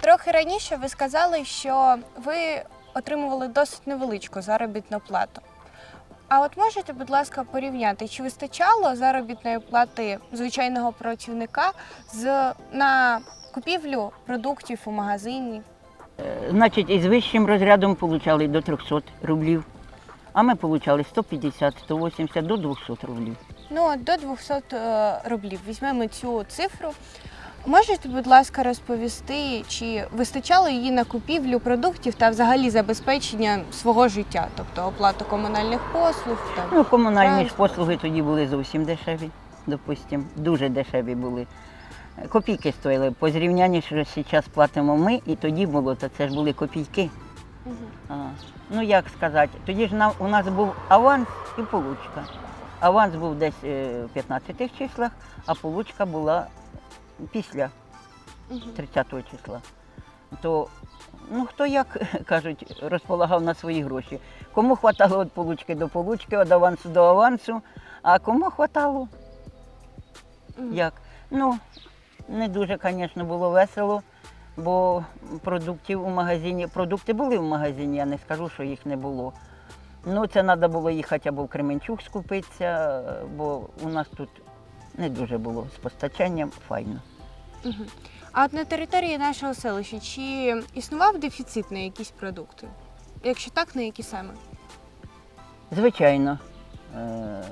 Трохи раніше ви сказали, що ви отримували досить невеличку заробітну плату. А от можете, будь ласка, порівняти, чи вистачало заробітної плати звичайного працівника з на купівлю продуктів у магазині? Значить, із вищим розрядом получали до 300 рублів, а ми получали 150, 180 до 200 рублів. Ну, до 200 е, рублів. Візьмемо цю цифру. Можете, будь ласка, розповісти, чи вистачало її на купівлю продуктів та взагалі забезпечення свого життя, тобто оплату комунальних послуг? Там. Ну, комунальні ж послуги тоді були зовсім дешеві, допустимо, дуже дешеві були. Копійки стоїли. По зрівнянні, що зараз платимо ми, і тоді було, то це ж були копійки. Мгм. А, ну як сказати, тоді ж нам, у нас був аванс і получка. Аванс був десь е, в 15 числах, а получка була після Мгм. 30 числа. То ну хто як кажуть, розполагав на свої гроші. Кому хватало від получки до получки, від авансу до авансу, а кому хватало як? Ну, не дуже, звісно, було весело, бо продуктів у магазині, продукти були в магазині, я не скажу, що їх не було. Ну, це треба було їхати або в Кременчук скупитися, бо у нас тут не дуже було з постачанням файно. А от на території нашого селища чи існував дефіцит на якісь продукти? Якщо так, на які саме? Звичайно. Е,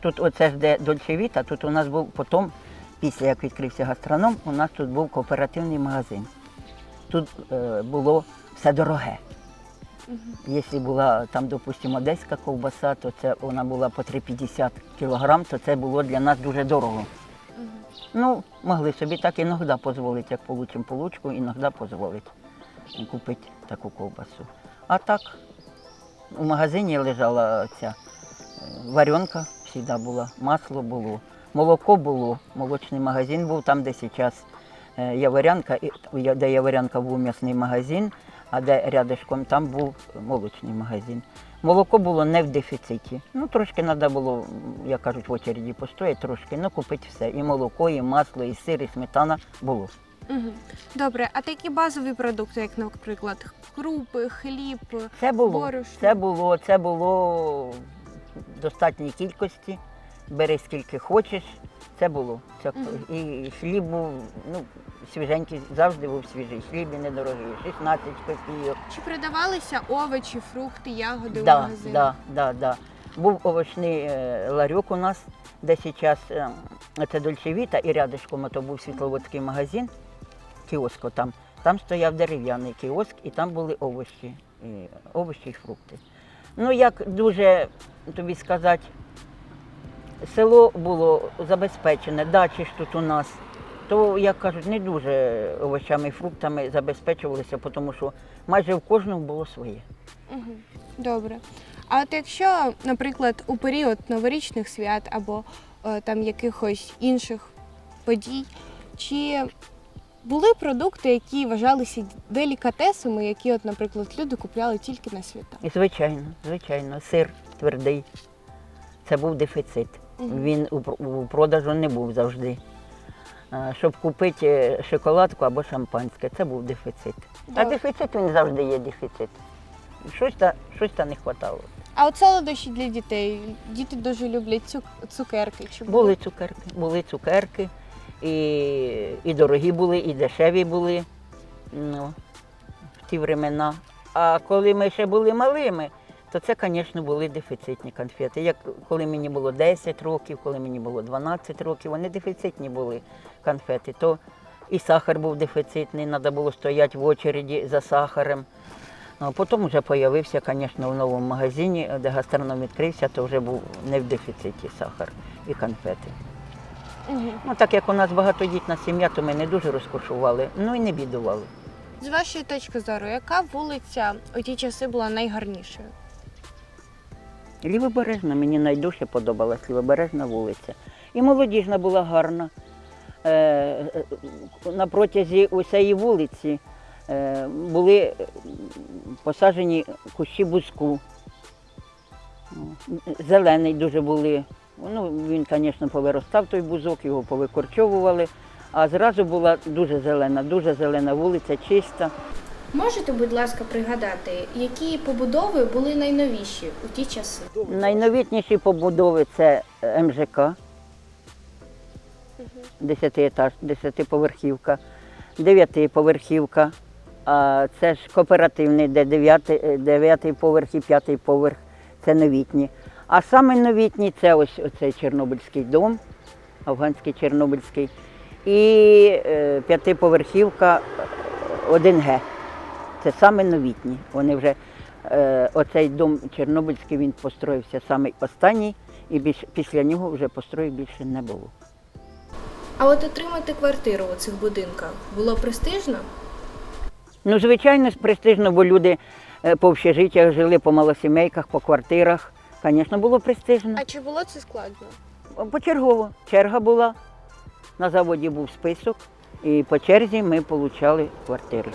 Тут оце ж де Дольчевіта, тут у нас був потім, після як відкрився гастроном, у нас тут був кооперативний магазин. Тут е, було все дороге. Якщо була там, допустимо, одеська ковбаса, то це вона була по 3,50 кілограм, то це було для нас дуже дорого. Мгм. Ну, могли собі так іноді дозволити, як получимо получку, іноді дозволити купити таку ковбасу. А так, у магазині лежала ця е, варенка, завжди була, масло було, молоко було, молочний магазин був там, де зараз е, Яворянка, де Яворянка був м'ясний магазин, а де рядышком там був молочний магазин. Молоко було не в дефіциті. Ну, трошки треба було, як кажуть, в очереді постояти, трошки, ну купити все. І молоко, і масло, і сир, і сметана було. Добре, а такі базові продукти, як, наприклад, крупи, хліб, Це було, борошно? це було, це було в достатній кількості. Бери скільки хочеш, це було. Це. І хліб був ну, свіженький, завжди був свіжий. Хліб і недорогий, 16 копійок. Чи продавалися овочі, фрукти, ягоди в Да, магазині? да, да, да. Був овочний е, ларьок у нас, де зараз е, це Дольчевіта і рядышком то був світловодський магазин, кіоско там. Там стояв дерев'яний кіоск і там були овочі, і, овочі і фрукти. Ну, як дуже тобі сказати, село було забезпечене, дачі ж тут у нас. То, як кажуть, не дуже овочами і фруктами забезпечувалися, тому що майже в кожному було своє. Добре. А от якщо, наприклад, у період новорічних свят або е, там якихось інших подій, чи були продукти, які вважалися делікатесами, які, от, наприклад, люди купляли тільки на свята? І звичайно, звичайно, сир твердий. Це був дефіцит. Він у, продажу не був завжди. Щоб купити е, шоколадку або шампанське, це був дефіцит. А дефіцит він завжди є дефіцит. Щось та, щось та не вистачало. А от солодощі для дітей. Діти дуже люблять цук- цукерки. Чи Були цукерки, були цукерки, і, і дорогі були, і дешеві були ну, в ті времена. А коли ми ще були малими, то це, звісно, були дефіцитні конфети. Як коли мені було 10 років, коли мені було 12 років, вони дефіцитні були конфети. То і сахар був дефіцитний, треба було стояти в очереді за сахаром. А потім вже з'явився, звісно, в новому магазині, де гастроном відкрився, то вже був не в дефіциті сахар і конфети. Ну, так як у нас багатодітна сім'я, то ми не дуже розкошували, ну і не бідували. З вашої точки зору, яка вулиця у ті часи була найгарнішою? Лівобережна, мені найдужче подобалась лівобережна вулиця. І молодіжна була гарна. Е, е, на протязі усієї вулиці е, були посаджені кущі бузку. Зелений дуже були. Ну, він, звісно, повиростав той бузок, його повикорчовували. А зразу була дуже зелена, дуже зелена вулиця, чиста. Можете, будь ласка, пригадати, які побудови були найновіші у ті часи? Найновітніші побудови це МЖК, 10 етаж, 10-поверхівка, 9-поверхівка. А це ж кооперативний, де 9, 9 поверх і 5 поверх це новітні. А саме новітні це ось оцей Чорнобильський дом, афганський Чорнобильський, і е, п'ятиповерхівка 1Г. Це саме новітні. Вони вже е, оцей дом Чорнобильський він построївся саме останній, і більш, після нього вже построїв більше не було. А от отримати квартиру у цих будинках було престижно? Ну, звичайно, престижно, бо люди е, по общежиттях жили по малосімейках, по квартирах. Звісно, було престижно. А чи було це складно? Почергово. Черга була. На заводі був список, і по черзі ми отримали квартири.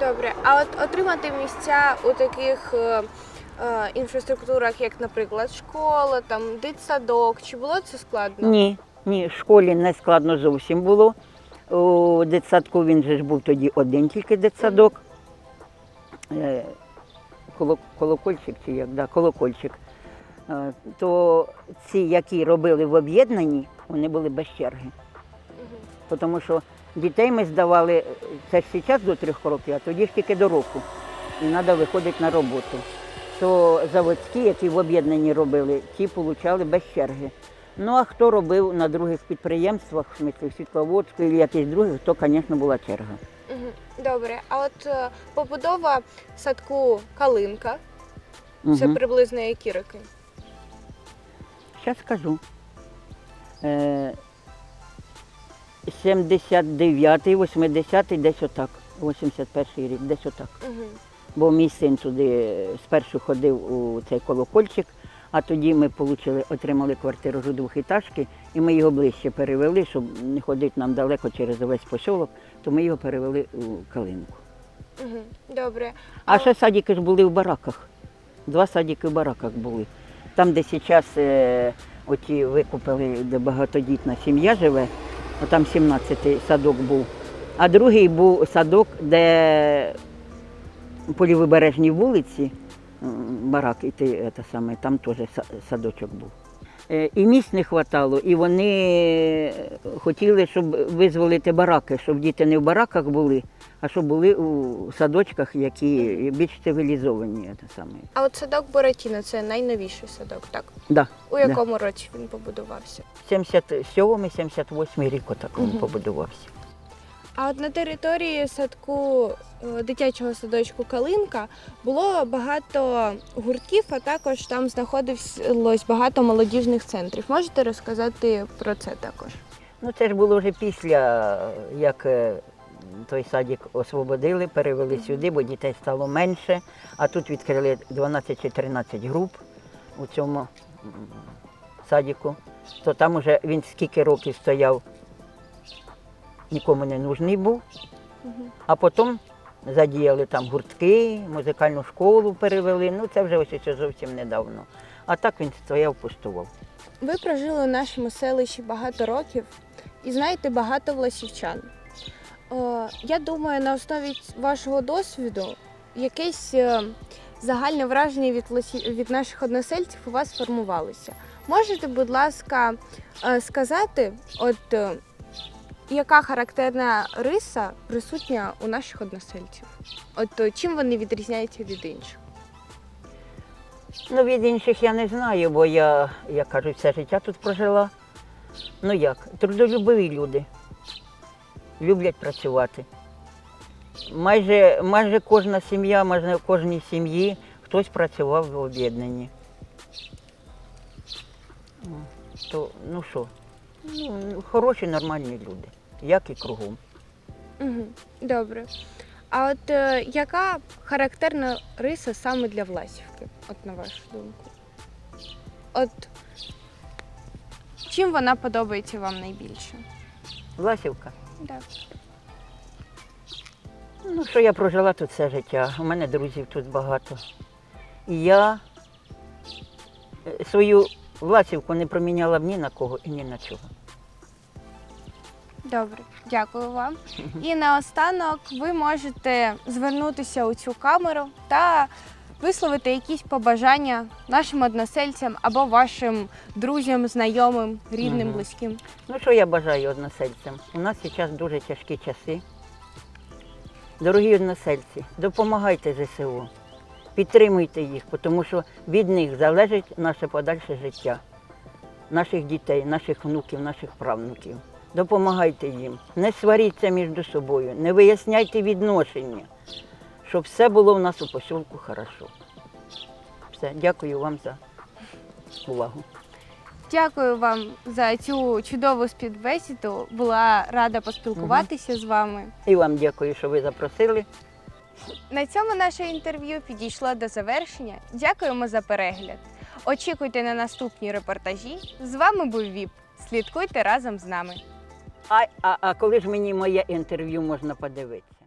Добре, а от отримати місця у таких е, е, інфраструктурах, як, наприклад, школа, там дитсадок, чи було це складно? Ні, ні, в школі не складно зовсім було. У дитсадку він же ж був тоді один тільки дитсадок. Е, коло- Колокольчик чи як, да, колокольчик. Е, То ці, які робили в об'єднанні, вони були без черги. Тому що дітей ми здавали, це ж зараз до трьох років, а тоді ж тільки до року. І треба виходити на роботу. То заводські, які в об'єднанні робили, ті отримали без черги. Ну а хто робив на других підприємствах, в Світловодську і якісь других, то, звісно, була черга. Добре, а от е, побудова садку Калинка, це Мгм. приблизно які роки? Зараз скажу. Е, 79-й, 80-й, десь отак. 81-й рік, десь отак. Угу. Бо мій син туди спершу ходив у цей колокольчик, а тоді ми получили, отримали квартиру вже двохітажки, і ми його ближче перевели, щоб не ходити нам далеко через весь посілок, то ми його перевели у Калинку. Угу. Добре. А ще садики ж були в бараках. Два садики в бараках були. Там, де зараз е, оті викупили, де багатодітна сім'я живе, там 17-й садок був. А другий був садок, де по лівобережній вулиці, барак, і ти, це саме, там теж садочок був. Е, І місць не вистачало, і вони хотіли, щоб визволити бараки, щоб діти не в бараках були, а щоб були у садочках, які більш цивілізовані. Саме. А от садок Буратіно це найновіший садок, так? Да, У да. якому році він побудувався? 77-78 рік отак він угу. побудувався. А от на території садку е, дитячого садочку Калинка було багато гуртків, а також там знаходилось багато молодіжних центрів. Можете розказати про це також? Ну це ж було вже після, як е, той садик освободили, перевели сюди, бо дітей стало менше. А тут відкрили 12 чи 13 груп у цьому садику. То там уже він скільки років стояв, нікому не нужний був. А потім задіяли там гуртки, музикальну школу перевели. Ну це вже ось ще зовсім недавно. А так він стояв, пустував. Ви прожили у нашому селищі багато років і знаєте багато власівчан. Е, Я думаю, на основі вашого досвіду якесь е, загальне враження від, від наших односельців у вас сформувалося. Можете, будь ласка, е, сказати, от е, яка характерна риса присутня у наших односельців? От е, чим вони відрізняються від інших? Ну, від інших я не знаю, бо я, як кажуть, все життя тут прожила. Ну як, трудолюбиві люди. Люблять працювати. Майже, майже кожна сім'я, майже в кожній сім'ї хтось працював в об'єднанні. То, ну що, ну, хороші, нормальні люди, як і кругом. Угу, добре. А от е, яка характерна риса саме для Власівки, от на вашу думку? От чим вона подобається вам найбільше? Власівка. Так. Ну, що я прожила тут все життя. У мене друзів тут багато. І я е, свою власівку не проміняла б ні на кого і ні на чого. Добре, дякую вам. І наостанок ви можете звернутися у цю камеру та висловити якісь побажання нашим односельцям або вашим друзям, знайомим, рідним, Мгм. близьким. Ну, що я бажаю односельцям? У нас зараз дуже тяжкі часи. Дорогі односельці, допомагайте ЗСУ, підтримуйте їх, тому що від них залежить наше подальше життя, наших дітей, наших внуків, наших правнуків. Допомагайте їм, не сваріться між собою, не виясняйте відношення, щоб все було в нас у посілку хорошо. Все, дякую вам за увагу. Дякую вам за цю чудову співбесіду. Була рада поспілкуватися з вами. І вам дякую, що ви запросили. На цьому наше інтерв'ю підійшло до завершення. Дякуємо за перегляд. Очікуйте на наступні репортажі. З вами був ВІП. Слідкуйте разом з нами. А, а, а коли ж мені моє інтерв'ю можна подивитися?